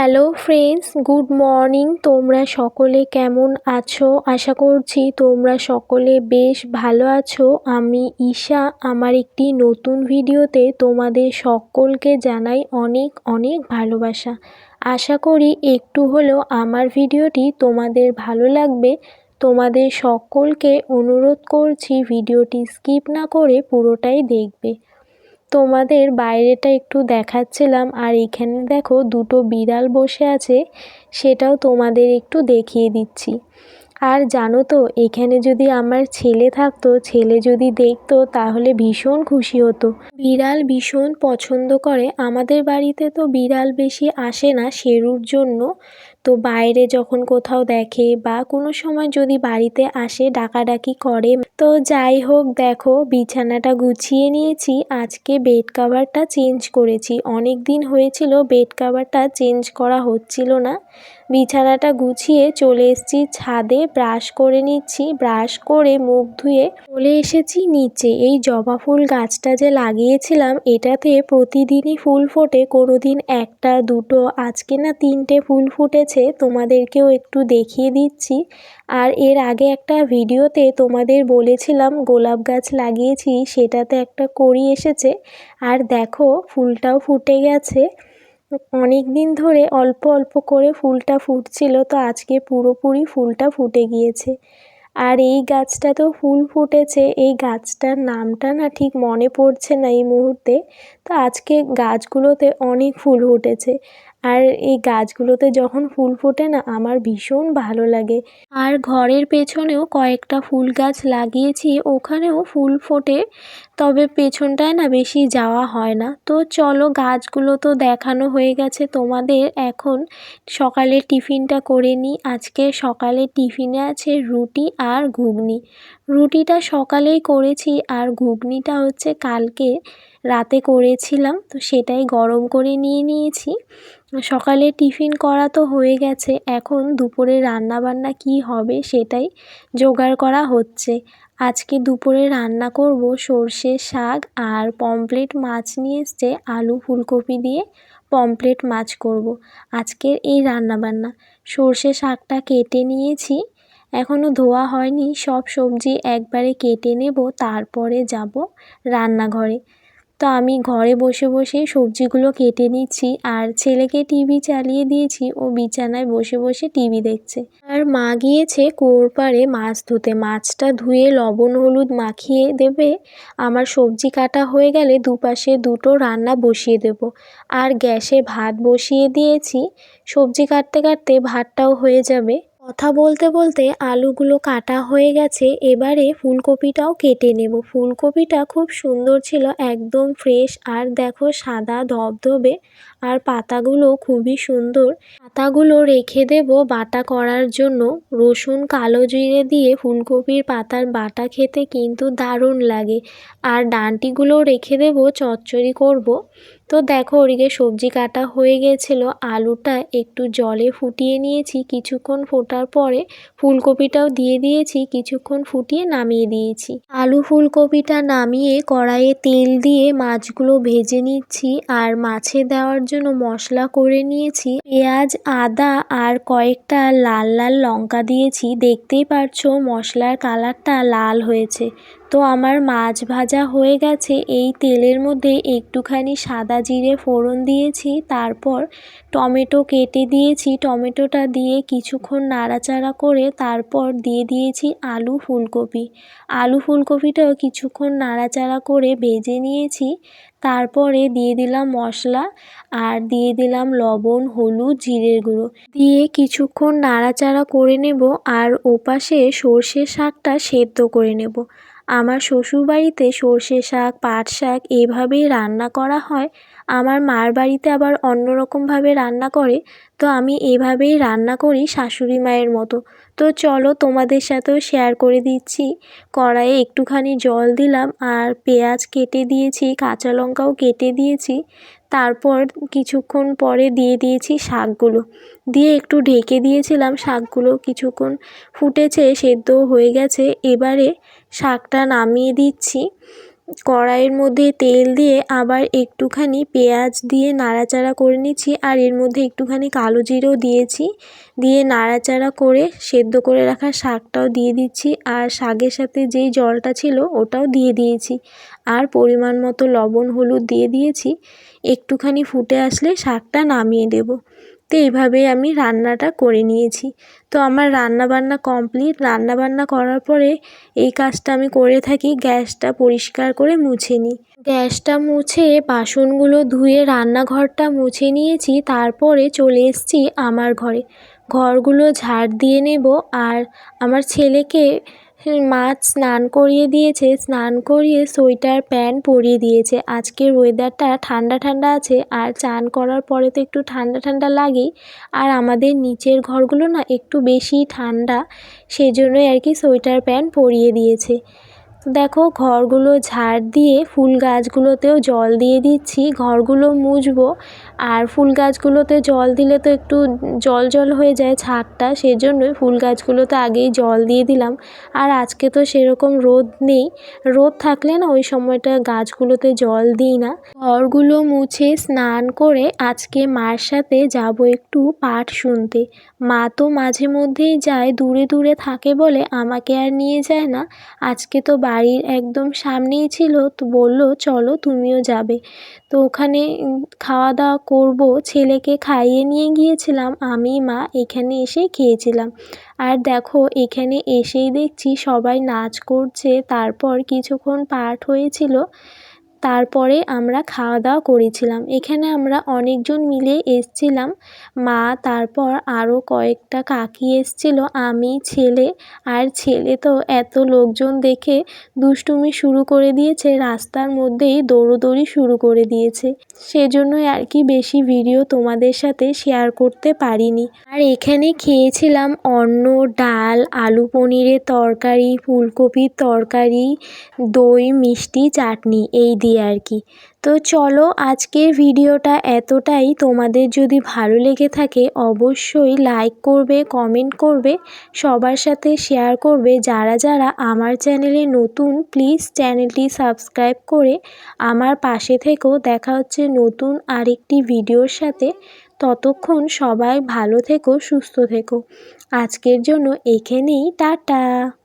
Hello friends good morning তোমরা সকলে কেমন আছো? আশা করছি তোমরা সকলে বেশ ভালো আছো। আমি ঈশা। আমার একটি নতুন ভিডিওতে তোমাদের সকলকে জানাই অনেক অনেক ভালোবাসা। আশা করি একটু হলেও আমার ভিডিওটি তোমাদের ভালো লাগবে। তোমাদের সকলকে অনুরোধ করছি ভিডিওটি স্কিপ না করে পুরোটাই দেখবে। তোমাদের বাইরেটা একটু দেখাচ্ছিলাম, আর এখানে দেখো দুটো বিড়াল বসে আছে, সেটাও তোমাদের একটু দেখিয়ে দিচ্ছি। আর জানো তো, এখানে যদি আমার ছেলে থাকতো, ছেলে যদি দেখতো, তাহলে ভীষণ খুশি হতো। বিড়াল ভীষণ পছন্দ করে, আমাদের বাড়িতে তো বিড়াল বেশি আসে না শেরুর জন্য তো বাইরে যখন কোথাও দেখে বা কোনো সময় যদি বাড়িতে আসে ডাকাডাকি করে, তো যাই হোক দেখো বিছানাটা গুছিয়ে নিয়েছি, আজকে বেড কাভারটা চেঞ্জ করেছি। অনেক দিন হয়েছিল বেড কাভারটা চেঞ্জ করা হচ্ছিল না। বিছানাটা গুছিয়ে চলে এসেছি ছাদে ব্রাশ করে নিচ্ছি ব্রাশ করে মুখ ধুয়ে চলে এসেছি নিচে। এই জবা ফুল গাছটা যে লাগিয়েছিলাম, এটাতে প্রতিদিনই ফুল ফোটে কোনো দিন একটা, দুটো, আজকে না তিনটে ফুল ফুটেছে। তোমাদেরকেও একটু দেখিয়ে দিচ্ছি। আর এর আগে একটা ভিডিওতে তোমাদের বলেছিলাম গোলাপ গাছ লাগিয়েছি, সেটাতে একটা করি এসেছে। আর দেখো, ফুলটাও ফুটে গেছে। অনেক দিন ধরে অল্প অল্প করে ফুলটা ফুটছিল, তো আজকে পুরোপুরি ফুলটা ফুটে গিয়েছে। আর এই গাছটা তো ফুল ফুটেছে, এই গাছটার নামটা না ঠিক মনে পড়ছে না এই মুহূর্তে। তো আজকে গাছগুলোতে অনেক ফুল ফুটেছে। আর এই গাছগুলোতে যখন ফুল ফোটে না, আমার ভীষণ ভালো লাগে। আর ঘরের পেছনেও কয়েকটা ফুল গাছ লাগিয়েছি, ওখানেও ফুল ফোটে, তবে পেছনটায় না বেশি যাওয়া হয় না। তো চলো গাছগুলো তো দেখানো হয়ে গেছে তোমাদের, এখন সকালে টিফিনটা করে নিই। আজকে সকালে টিফিনে আছে রুটি আর ঘুগনি। রুটিটা সকালেই করেছি আর ঘুগনিটা হচ্ছে কালকে রাতে করেছিলাম, তো সেটাই গরম করে নিয়ে নিয়েছি। সকালে টিফিন করা তো হয়ে গেছে, এখন দুপুরে রান্নাবান্না কি হবে সেটাই জোগাড় করা হচ্ছে। আজকে দুপুরে রান্না করব সর্ষে শাক আর পমপ্লেট মাছ নিয়ে এসছে আলু ফুলকপি দিয়ে পমপ্লেট মাছ করব। আজকের এই রান্নাবান্না। সর্ষে শাকটা কেটে নিয়েছি এখনও ধোয়া হয়নি, সব সবজি একবারে কেটে নেব, তারপরে যাব রান্নাঘরে। তো আমি ঘরে বসে বসেই সবজিগুলো কেটে নিচ্ছি, আর ছেলেকে টিভি চালিয়ে দিয়েছি, ও বিছানায় বসে বসে টিভি দেখছে। আর মা গিয়েছে কুয়োর পাড়ে মাছ ধুতে, মাছটা ধুয়ে লবণ হলুদ মাখিয়ে দেবে। আমার সবজি কাটা হয়ে গেলে দুপাশে দুটো রান্না বসিয়ে দেব। আর গ্যাসে ভাত বসিয়ে দিয়েছি, সবজি কাটতে কাটতে ভাতটাও হয়ে যাবে। কথা বলতে বলতে আলুগুলো কাটা হয়ে গেছে। এবারে ফুলকপিটাও কেটে নেব। ফুলকপিটা খুব সুন্দর ছিল, একদম ফ্রেশ আর দেখো সাদা ধবধবে। আর পাতাগুলো খুবই সুন্দর। পাতাগুলো রেখে দেব বাটা করার জন্য। রসুন, কালো জিরে দিয়ে ফুলকপির পাতার বাটা খেতে কিন্তু দারুণ লাগে। আর ডাঁটিগুলো রেখে দেব, চচ্চড়ি করব। তো দেখো ওদিকে সবজি কাটা হয়ে গেছিল, আলুটা একটু জলে ফুটিয়ে নিয়েছি, কিছুক্ষণ ফোটার পরে ফুলকপিটাও দিয়ে দিয়েছি, কিছুক্ষণ ফুটিয়ে নামিয়ে দিয়েছি। আলু ফুলকপিটা নামিয়ে কড়াইয়ে তেল দিয়ে মাছগুলো ভেজে নিচ্ছি আর মাছে দেওয়ার জন্য মশলা করে নিয়েছি। পেঁয়াজ, আদা আর কয়েকটা লাল লাল লঙ্কা দিয়েছি, দেখতেই পারছ মশলার কালারটা লাল হয়েছে। তো আমার মাছ ভাজা হয়ে গেছে, এই তেলের মধ্যে একটুখানি সাদা জিরে ফোড়ন দিয়েছি, তারপর টমেটো কেটে দিয়েছি, টমেটোটা দিয়ে কিছুক্ষণ নাড়াচাড়া করে তারপর দিয়ে দিয়েছি আলু ফুলকপি। আলু ফুলকপিটাও কিছুক্ষণ নাড়াচাড়া করে ভেজে নিয়েছি, তারপরে দিয়ে দিলাম মশলা আর দিয়ে দিলাম লবণ, হলুদ, জিরের গুঁড়ো। দিয়ে কিছুক্ষণ নাড়াচাড়া করে নেব আর ওপাশে সর্ষে শাকটা সেদ্ধ করে নেব। আমার শ্বশুরবাড়িতে সর্ষে শাক, পাট শাক এভাবেই রান্না করা হয়। আমার মার বাড়িতে আবার অন্য রকমভাবে রান্না করে। তো আমি এভাবেই রান্না করি শাশুড়ি মায়ের মতো। তো চলো তোমাদের সাথেও শেয়ার করে দিচ্ছি। কড়াইয়ে একটুখানি জল দিলাম আর পেঁয়াজ কেটে দিয়েছি, কাঁচা লঙ্কাও কেটে দিয়েছি। তারপর কিছুক্ষণ পরে দিয়ে দিয়েছি শাকগুলো। দিয়ে একটু ঢেকে দিয়েছিলাম, শাকগুলো কিছুক্ষণ ফুটেছে, সেদ্ধ হয়ে গেছে। এবারে শাকটা নামিয়ে দিচ্ছি। কড়াইয়ের মধ্যে তেল দিয়ে আবার একটুখানি পেঁয়াজ দিয়ে নাড়াচাড়া করে নিচ্ছি আর এর মধ্যে একটুখানি কালো জিরেও দিয়েছি। দিয়ে নাড়াচাড়া করে সেদ্ধ করে রাখা শাকটাও দিয়ে দিচ্ছি আর শাকের সাথে যেই জলটা ছিল ওটাও দিয়ে দিয়েছি। আর পরিমাণ মতো লবণ, হলুদ দিয়ে দিয়েছি। একটুখানি ফুটে আসলে শাকটা নামিয়ে দেব। তো এইভাবে আমি রান্নাটা করে নিয়েছি। তো আমার রান্না বান্না কমপ্লিট রান্না বান্না করার পরে এই কাজটা আমি করে থাকি, গ্যাসটা পরিষ্কার করে মুছে নিই। গ্যাসটা মুছে বাসনগুলো ধুয়ে রান্নাঘরটা মুছে নিয়েছি, তারপরে চলে এসেছি আমার ঘরে। ঘরগুলো ঝাড় দিয়ে নেব আর আমার ছেলেকে মা স্নান করিয়ে দিয়েছে, স্নান করিয়ে সোয়েটার, প্যান্ট পরিয়ে দিয়েছে। আজকের ওয়েদারটা ঠান্ডা ঠান্ডা আছে, আর চান করার পরে তো একটু ঠান্ডা ঠান্ডা লাগেই। আর আমাদের নিচের ঘরগুলো না একটু বেশি ঠান্ডা সেই জন্যই আর কি সোয়েটার, প্যান্ট পরিয়ে দিয়েছে। দেখো, ঘরগুলো ঝাড় দিয়ে ফুল গাছগুলোতেও জল দিয়ে দিচ্ছি। ঘরগুলো মুছবো। আর ফুল গাছগুলোতে জল দিলে তো একটু জল জল হয়ে যায় ছাদটা, সেজন্যই ফুল গাছগুলোতে আগেই জল দিয়ে দিলাম। আর আজকে তো সেরকম রোদ নেই। রোদ থাকলে না ওই সময়টা গাছগুলোতে জল দিই না। ঘরগুলো মুছে স্নান করে আজকে মার সাথে যাব একটু পাঠ শুনতে। মা তো মাঝে মধ্যেই যায়, দূরে দূরে থাকে বলে আমাকে আর নিয়ে যায় না। আজকে তো বাড়ির একদম সামনেই ছিল, তো বলল, চলো, তুমিও যাবে। তো ওখানে খাওয়া দাওয়া করব, ছেলেকে খাইয়ে নিয়ে গিয়েছিলাম, আমি, মা, এখানে এসে খেয়েছিলাম। আর দেখো, এখানে এসেই দেখছি সবাই নাচ করছে, তারপর কিছুক্ষণ পাঠ হয়েছিল তারপরে আমরা খাওয়া দাওয়া করেছিলাম। এখানে আমরা অনেকজন মিলে এসছিলাম। মা, তারপর আরও কয়েকটা কাকি এসছিল, আমি, ছেলে আর ছেলে তো এত লোকজন দেখে দুষ্টুমি শুরু করে দিয়েছে, রাস্তার মধ্যেই দৌড়োদৌড়ি শুরু করে দিয়েছে। সেজন্যই আর কি বেশি ভিডিও তোমাদের সাথে শেয়ার করতে পারিনি। আর এখানে খেয়েছিলাম অন্ন, ডাল, আলু পনিরের তরকারি, ফুলকপির তরকারি, দই, মিষ্টি, চাটনি, এই দিয়ে আর কি। তো চলো আজকের ভিডিওটা এতটাই। তোমাদের যদি ভালো লেগে থাকে অবশ্যই লাইক করবে কমেন্ট করবে, সবার সাথে শেয়ার করবে। যারা যারা আমার চ্যানেলে নতুন প্লিজ চ্যানেলটি সাবস্ক্রাইব করে আমার পাশে থেকেও দেখা হচ্ছে নতুন আরেকটি ভিডিওর সাথে। ততক্ষণ সবাই ভালো থেকো, সুস্থ থেকো। আজকের জন্য এখানেই, টাটা!